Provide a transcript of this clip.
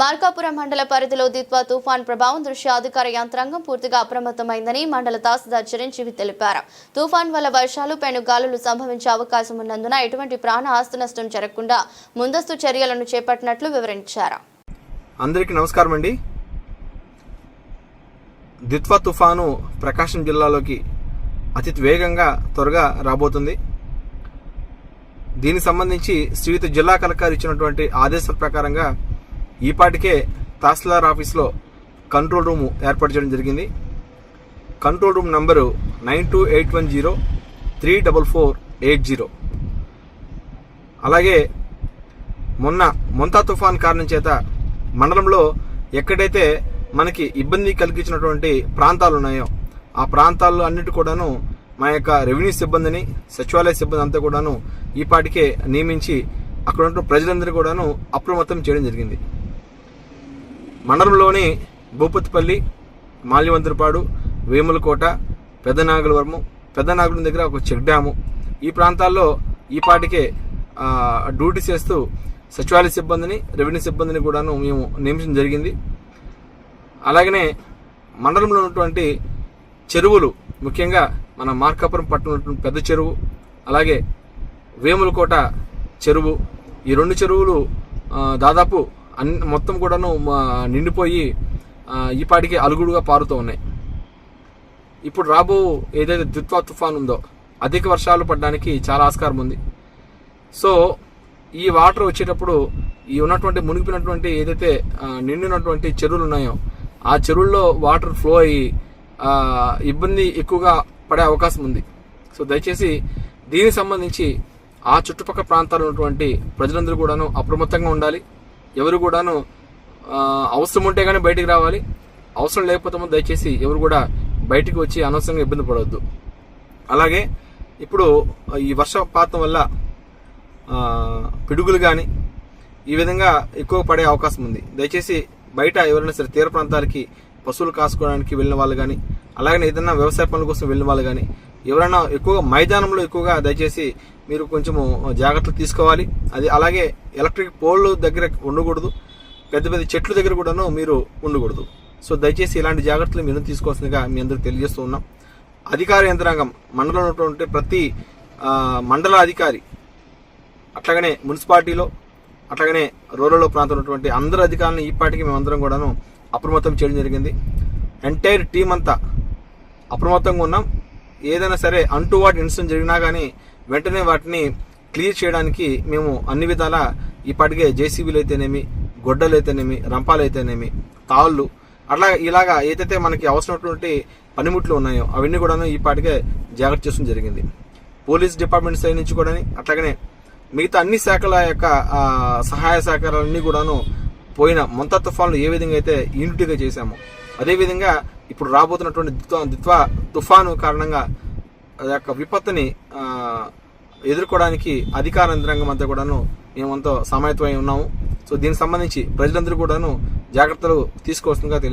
మార్కాపురం మండల పరిధిలో దిత్వా తుఫాన్ ప్రభావం దృష్ట్యా అధికార యంత్రాంగం పూర్తిగా అప్రమత్తమైందని మండల తహసీల్దార్ చిరంజీవి తెలిపారు. తుఫాన్ వల్ల వర్షాలు పెనుగాలులు సంభవించే అవకాశం ఉన్నందున ఎటువంటి ప్రాణ ఆస్తి నష్టం జరగకుండా ముందస్తు చర్యలను చేపట్టినట్లు వివరించారు. అందరికీ నమస్కారం అండి. దిత్వా తుఫాను ప్రకాశం జిల్లాలోకి అతి వేగంగా త్వరగా రాబోతుంది. దీనికి సంబంధించి శ్రీయుత జిల్లా కలెక్టర్ ఇచ్చినటువంటి ఆదేశాల ప్రకారంగా ఈపాటికే తహసీల్దార్ ఆఫీస్లో కంట్రోల్ రూమ్ ఏర్పాటు చేయడం జరిగింది. Control room number nine two eight one zero three double four eight zero. అలాగే మొన్న మొంతా తుఫాన్ కారణం చేత మండలంలో ఎక్కడైతే మనకి ఇబ్బంది కలిగించినటువంటి ప్రాంతాలు ఉన్నాయో ఆ ప్రాంతాల్లో అన్నిటి కూడాను మా యొక్క రెవెన్యూ సిబ్బందిని సచివాలయ సిబ్బంది అంతా కూడాను ఈపాటికే నియమించి అక్కడ ఉన్న ప్రజలందరూ కూడాను అప్రమత్తం చేయడం జరిగింది. మండలంలోని భూపతిపల్లి మాల్యవంతులపాడు వేములకోట పెద్దనాగులవరము పెద్దనాగులం దగ్గర ఒక చెక్ డ్యాము. ఈ ప్రాంతాల్లో ఈ పాటికే డ్యూటీ చేస్తూ సచివాలయ సిబ్బందిని రెవెన్యూ సిబ్బందిని కూడాను మేము నియమించడం జరిగింది. అలాగనే మండలంలో ఉన్నటువంటి చెరువులు ముఖ్యంగా మన మార్కాపురం పట్టణం ఉన్నటువంటి పెద్ద చెరువు అలాగే వేములకోట చెరువు ఈ రెండు చెరువులు దాదాపు అన్ని మొత్తం కూడాను నిండిపోయి ఈపాటికి ఈ పాటికి అలుగుడుగా పారుతూ ఉన్నాయి. ఇప్పుడు రాబో ఏదైతే దిత్వా తుఫాన్ ఉందో అధిక వర్షాలు పడడానికి చాలా ఆస్కారం ఉంది. సో ఈ వాటర్ వచ్చేటప్పుడు ఈ ఉన్నటువంటి మునిగిపోయినటువంటి ఏదైతే నిండినటువంటి చెరువులు ఉన్నాయో ఆ చెరువుల్లో వాటర్ ఫ్లో అయ్యి ఇబ్బంది ఎక్కువగా పడే అవకాశం ఉంది. సో దయచేసి దీనికి సంబంధించి ఆ చుట్టుపక్కల ప్రాంతాలు ఉన్నటువంటి ప్రజలందరూ కూడాను అప్రమత్తంగా ఉండాలి. ఎవరు కూడాను అవసరం ఉంటే కానీ బయటికి రావాలి. అవసరం లేకపోతే దయచేసి ఎవరు కూడా బయటికి వచ్చి అనవసరంగా ఇబ్బంది పడవద్దు. అలాగే ఇప్పుడు ఈ వర్షపాతం వల్ల పిడుగులు కానీ ఈ విధంగా ఎక్కువ పడే అవకాశం ఉంది. దయచేసి బయట ఎవరైనా సరే తీర ప్రాంతాలకి పశువులు కాసుకోవడానికి వెళ్ళిన వాళ్ళు కానీ అలాగే ఏదైనా వ్యవసాయ పనుల కోసం వెళ్ళిన వాళ్ళు కానీ ఎవరైనా ఎక్కువగా మైదానంలో ఎక్కువగా దయచేసి మీరు కొంచెము జాగ్రత్తలు తీసుకోవాలి. అది అలాగే ఎలక్ట్రిక్ పోల్ దగ్గర ఉండకూడదు. పెద్ద పెద్ద చెట్ల దగ్గర కూడాను మీరు ఉండకూడదు. సో దయచేసి ఇలాంటి జాగ్రత్తలు మీరు తీసుకోవాల్సిందిగా మీ అందరికి తెలియజేస్తూ ఉన్నాం. అధికార యంత్రాంగం మండలంలో ఉన్నటువంటి ప్రతి మండల అధికారి అట్లాగనే మున్సిపాలిటీలో అట్లాగనే రూరల్ ప్రాంతంలో ఉన్నటువంటి అందరు అధికారులను ఈ పాటికి మేమందరం కూడాను అప్రమత్తం చేయడం జరిగింది. ఎంటైర్ టీం అంతా అప్రమత్తంగా ఉన్నాం. ఏదైనా సరే అంటూ వాటి ఇన్సిడెంట్ జరిగినా కానీ వెంటనే వాటిని క్లియర్ చేయడానికి మేము అన్ని విధాల ఇప్పటికే జేసీబీలు అయితేనేమి గొడ్డలు అయితేనేమి రంపాలు అయితేనేమి తాళ్ళు అట్లా ఇలాగా ఏదైతే మనకి అవసరమైనటువంటి పనిముట్లు ఉన్నాయో అవన్నీ కూడాను ఈపాటికే జాగ్రత్త చేయడం జరిగింది. పోలీస్ డిపార్ట్మెంట్ సైడ్ నుంచి కూడా అట్లాగనే మిగతా అన్ని శాఖల యొక్క సహాయ సహకారాలన్నీ కూడాను పోయిన మొంత తుఫాన్లు ఏ విధంగా అయితే యూనిటీగా చేశామో అదేవిధంగా ఇప్పుడు రాబోతున్నటువంటి దిత్వా తుఫాను కారణంగా ఆ యొక్క విపత్తుని ఎదుర్కోవడానికి అధికార యంత్రాంగం అంతా కూడాను మేమంతా సమాయత్తమై ఉన్నాము. సో దీనికి సంబంధించి ప్రజలందరూ కూడాను జాగ్రత్తలు తీసుకోవాల్సిందిగా తెలియ